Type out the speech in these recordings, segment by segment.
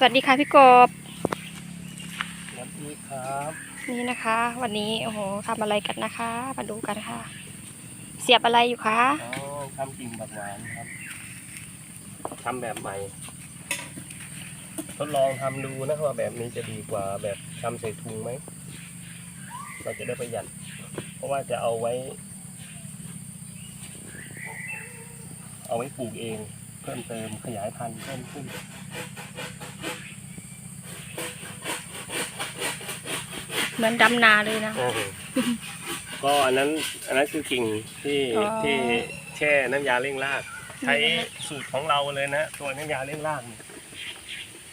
สวัสดีค่ะพี่กบสวัสดีครับ นี่นะคะ วันนี้โอ้โหทำอะไรกันนะคะ มาดูกันค่ะ เสียบอะไรอยู่คะอ๋อทำกิ่งบักหวานครับทำแบบใหม่ ทดลองทำดูนะว่าแบบนี้จะดีกว่าแบบทำใส่ถุงไหม เราจะได้ประหยัด เพราะว่าจะเอาไว้ เอาไว้ปลูกเอง เพิ่มเติมขยายพันธุ์เพิ่มขึ้น เหมือนดำนาเลยนะก็อันนั้นอันนั้นคือกิ่งที่อ๋อ ที่แช่น้ำยาเร่งราก ใช้นี่นะคะสูตรของเราเลยนะตัวน้ำยาเร่งรากเนี่ย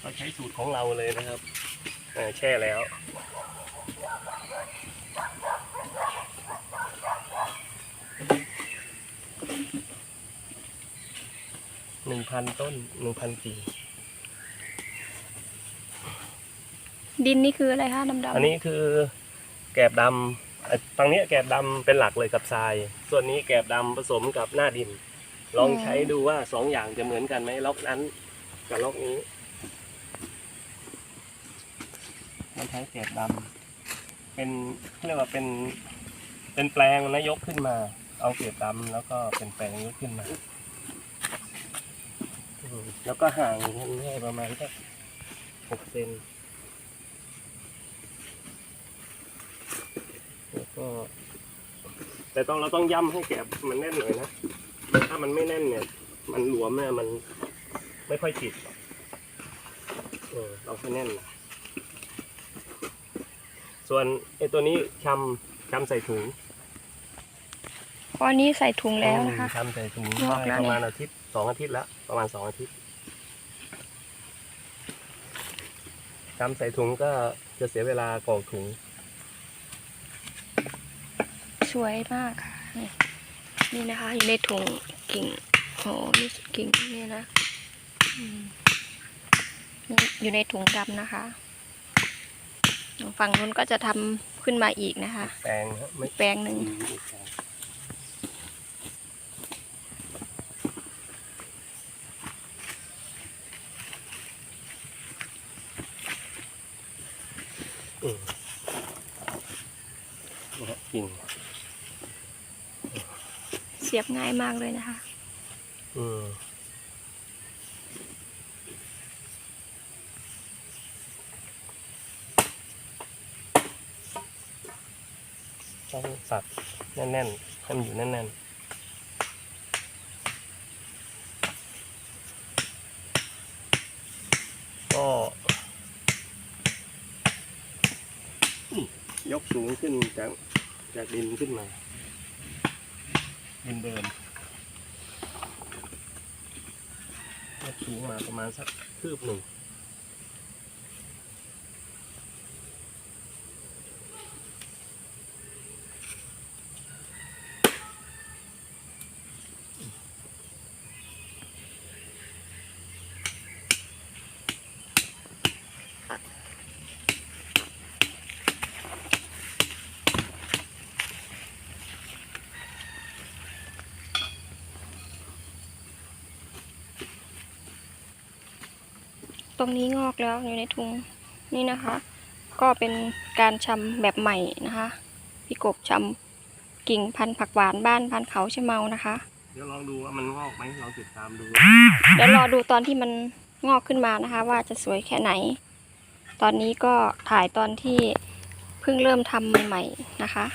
เราใช้สูตรของเราเลยนะครับเออแช่แล้ว หนึ่งพันต้นหนึ่งพันกิ่ง ดินนี่คืออะไรคะดำๆอันนี้คือแกบดำอะฝั่งนี้แกบดำเป็นหลักเลยกับทราย ส่วนนี้แกบดำผสมกับหน้าดิน ลองใช้ดูว่าสองอย่างจะเหมือนกันไหมล็อกนั้นกับล็อกนี้มันใช้แกบดำเป็นเรียกว่าเป็น เป็นแปลงนะยกขึ้นมา เอาเกบดำแล้วก็เป็นแปลงยกขึ้นมา แล้วก็ห่างกันให้ประมาณสักหกเซน แล้ว ก็แต่ต้องเราต้องย่ำให้แกบมันแน่นหน่อยนะ ถ้ามันไม่แน่นเนี่ย มันหลวมเนี่ยมันไม่ค่อยติดหรอกเออเราให้แน่นหน่อยส่วนไอ้ตัวนี้ชำชำใส่ถุงเพราะอันนี้ใส่ถุงแล้วนะคะ ชำใส่ถุงงอกแล้วได้ประมาณเนี่ยอาทิตย์สองอาทิตย์แล้วประมาณสองอาทิตย์ชำใส่ถุงก็จะเสียเวลากรอกถุงส วยมากค่ะ นี่นี่นะคะอยู่ในถุงกิ่งโอ้นี่กิ่งเนี่ยนะอืมนี่อยู่ในถุงดำนะคะ ฝั่งนู้นก็จะทำขึ้นมาอีกนะคะ แปลงฮะไม่แปลงหนึ่งอืมอีกแปลงอืมนี่ฮะกิ่ง เสียบง่ายมากเลยนะคะอืมต้องสับแน่นๆให้มันอยู่แน่นๆก็ยกสูงขึ้นจากจากดินขึ้นมา ดินเดิมยกสูงมาประมาณสักคืบหนึ่ง ตรงนี้งอกแล้วอยู่ในถุงนี่นะคะ ก็เป็นการชำแบบใหม่นะคะ พี่กบชำกิ่งพันธุ์ผักหวานบ้านพันธุ์เขาชะเมานะคะ เดี๋ยวลองดูว่ามันงอกไหมลองติดตามดู เดี๋ยวรอดูตอนที่มันงอกขึ้นมานะคะ ว่าจะสวยแค่ไหน ตอนนี้ก็ถ่ายตอนที่เพิ่งเริ่มทำใหม่ๆนะคะ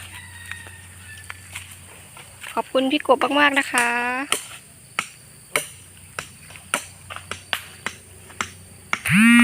ขอบคุณพี่กบมากๆนะคะ